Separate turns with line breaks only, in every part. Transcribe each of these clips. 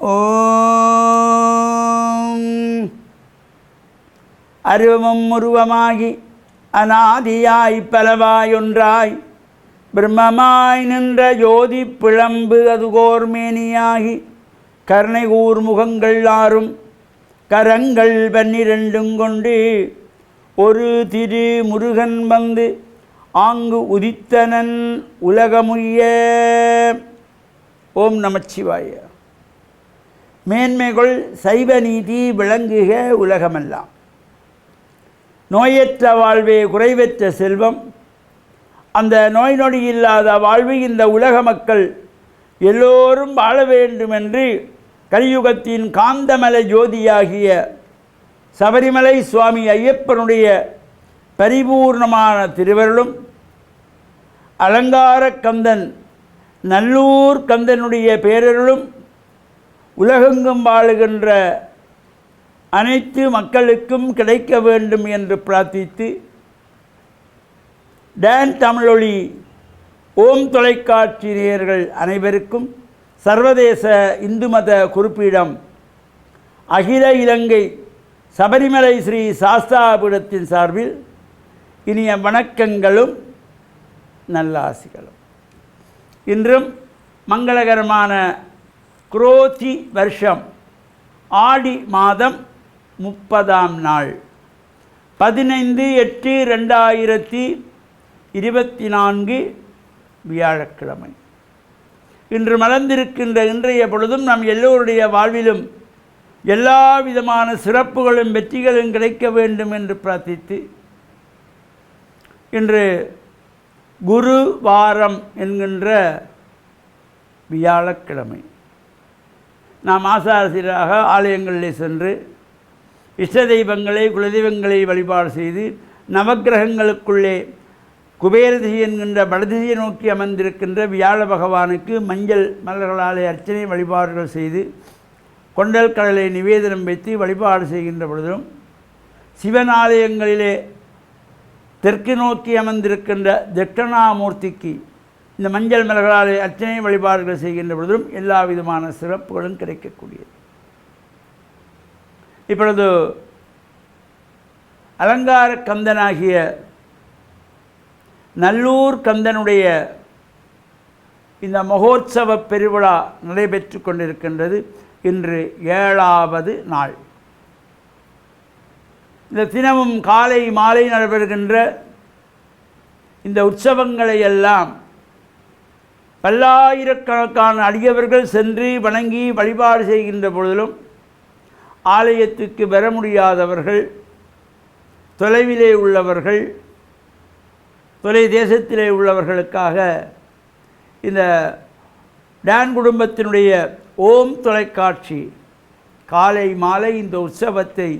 ஓம். அருவமும் உருவமாகி அனாதியாய் பலவாயொன்றாய் பிரம்மமாய் நின்ற ஜோதி பிழம்பு அதுகோர்மேனியாகி கருணை கூர் முகங்கள் ஆறும் கரங்கள் பன்னிரண்டும் கொண்டு ஒரு திரு முருகன் வந்து ஆங்கு உதித்தனன் உலகமுய்ய. ஓம் நமச்சிவாய மேன்மைகள் சைவ நீதி விளங்குக உலகமெல்லாம். நோயற்ற வாழ்வே குறைவற்ற செல்வம். அந்த நோய் நொடி இல்லாத வாழ்வு இந்த உலக மக்கள் எல்லோரும் வாழ வேண்டும் என்று கலியுகத்தின் காந்தமலை ஜோதியாகிய சபரிமலை சுவாமி ஐயப்பனுடைய பரிபூர்ணமான திருவருளும் அலங்கார கந்தன் நல்லூர் கந்தனுடைய பேரருளும் உலகெங்கும் வாழுகின்ற அனைத்து மக்களுக்கும் கிடைக்க வேண்டும் என்று பிரார்த்தித்து டேன் தமிழொலி ஓம் தொலைக்காட்சி நேயர்கள் அனைவருக்கும் சர்வதேச இந்து மத குறிப்பிடம் அகில இலங்கை சபரிமலை ஸ்ரீ சாஸ்தாபீடத்தின் சார்பில் இனிய வணக்கங்களும் நல்லாசிகளும். இன்றும் மங்களகரமான குரோதி வருஷம் ஆடி மாதம் முப்பதாம் நாள். பதினைந்து எட்டு ரெண்டாயிரத்தி இருபத்தி நான்கு வியாழக்கிழமை. இன்று மலர்ந்திருக்கின்ற இன்றைய பொழுதும் நம் எல்லோருடைய வாழ்விலும் எல்லா விதமான சிறப்புகளும் வெற்றிகளும் கிடைக்க வேண்டும் என்று பிரார்த்தித்து இன்று குரு வாரம் என்கின்ற வியாழக்கிழமை. நாம் ஆசாரசீராக ஆலயங்களிலே சென்று இஷ்ட தெய்வங்களை குலதெய்வங்களை வழிபாடு செய்து நவக்கிரகங்களுக்குள்ளே குபேரதிசி என்கின்ற வடதிசையை நோக்கி அமர்ந்திருக்கின்ற வியாழ பகவானுக்கு மஞ்சள் மலர்களாலே அர்ச்சனை வழிபாடுகள் செய்து கொண்டல் கடலை நிவேதனம் வைத்து வழிபாடு செய்கின்ற பொழுதும் சிவன் ஆலயங்களிலே தெற்கு நோக்கி அமர்ந்திருக்கின்ற தட்சணாமூர்த்திக்கு இந்த மஞ்சள் மலர்களாலே அர்ச்சனை வழிபாடுகள் செய்கின்ற பொழுதும் எல்லா விதமான சிறப்புகளும் கிடைக்கக்கூடியது. இப்பொழுது அலங்கார கந்தனாகிய நல்லூர் கந்தனுடைய இந்த மகோத்சவ பெருவிழா நடைபெற்று கொண்டிருக்கின்றது இன்று ஏழாவது நாள். இந்த தினமும் காலை மாலை நடைபெறுகின்ற இந்த உற்சவங்களை எல்லாம் பல்லாயிரக்கணக்கான அடியவர்கள் சென்று வணங்கி வழிபாடு செய்கின்ற பொழுதிலும் ஆலயத்துக்கு வர முடியாதவர்கள் தொலைவிலே உள்ளவர்கள் தொலை தேசத்திலே உள்ளவர்களுக்காக இந்த டான் குடும்பத்தினுடைய ஓம் தொலைக்காட்சி காலை மாலை இந்த உற்சவத்தை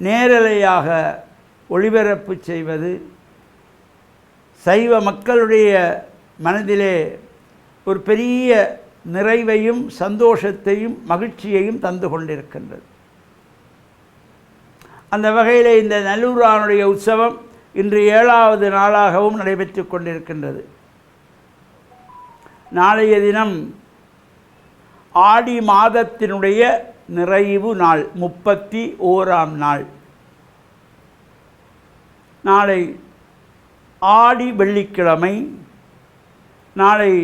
நேரலையாக ஒளிபரப்பு செய்வது சைவ மக்களுடைய மனதிலே ஒரு பெரிய நிறைவையும் சந்தோஷத்தையும் மகிழ்ச்சியையும் தந்து கொண்டிருக்கின்றது. அந்த வகையில் இந்த நல்லூரானுடைய உற்சவம் இன்று ஏழாவது நாளாகவும் நடைபெற்று கொண்டிருக்கின்றது. நாளைய தினம் ஆடி மாதத்தினுடைய நிறைவு நாள் முப்பத்தி ஓராம் நாள். நாளை ஆடி வெள்ளிக்கிழமை நாளை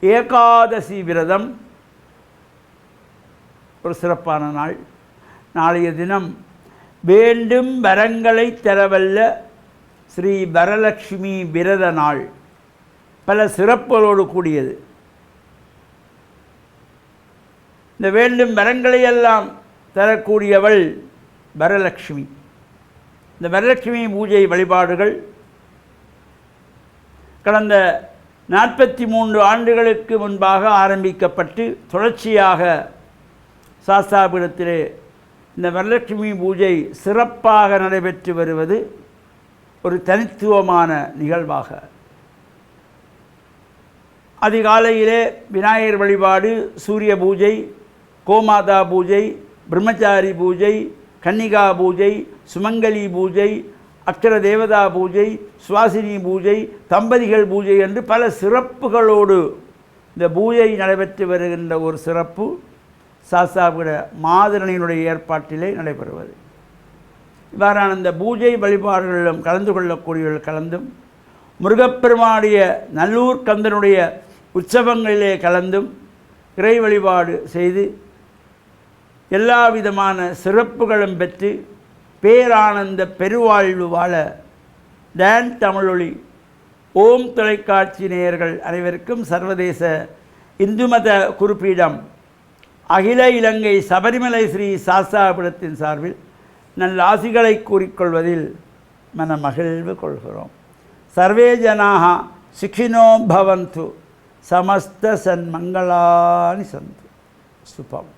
ஏகாதசி விரதம். ஒரு சிறப்பான நாள். நாளைய தினம் வேண்டும் வரங்களை தரவல்ல ஸ்ரீ வரலட்சுமி விரத நாள். பல சிறப்புகளோடு கூடியது. இந்த வேண்டும் வரங்களையெல்லாம் தரக்கூடியவள் வரலட்சுமி. இந்த வரலட்சுமி பூஜை வழிபாடுகள். கடந்த நாற்பத்தி மூன்று ஆண்டுகளுக்கு முன்பாக ஆரம்பிக்கப்பட்டு தொடர்ச்சியாக சாஸ்தாபீடத்திலே இந்த வரலட்சுமி பூஜை சிறப்பாக நடைபெற்று வருவது ஒரு தனித்துவமான நிகழ்வாக. அதிகாலையிலே விநாயகர் வழிபாடு சூரிய பூஜை கோமாதா பூஜை பிரம்மச்சாரி பூஜை கன்னிகா பூஜை சுமங்கலி பூஜை அக்ஷர தேவதா பூஜை சுவாசினி பூஜை தம்பதிகள் பூஜை என்று பல சிறப்புகளோடு இந்த பூஜை நடைபெற்று வருகின்ற ஒரு சிறப்பு சாஸ்தாபுட மாதிரணியினுடைய ஏற்பாட்டிலே நடைபெறுவது. இவ்வாறான இந்த பூஜை வழிபாடுகளிலும் கலந்து கொள்ளக்கூடியவர்கள் கலந்தும் முருகப்பெருமானுடைய நல்லூர் கந்தனுடைய உற்சவங்களிலே கலந்தும் இறை வழிபாடு செய்து எல்லா விதமான சிறப்புகளும் பெற்று பேரானந்த பெருவாழ்வு வாழ டேன் தமிழொலி ஓம் தொலைக்காட்சி நேயர்கள் அனைவருக்கும் சர்வதேச இந்து மத குறிப்பீடம் அகில இலங்கை சபரிமலை ஸ்ரீ சாஸ்தாபுரத்தின் சார்பில் நல்ல ஆசிகளை கூறிக்கொள்வதில் மன மகிழ்வு கொள்கிறோம். சர்வே ஜனாக சிக்ஷினோ பவந்து சமஸ்த சன்மங்களானி சந்து. சுபம்.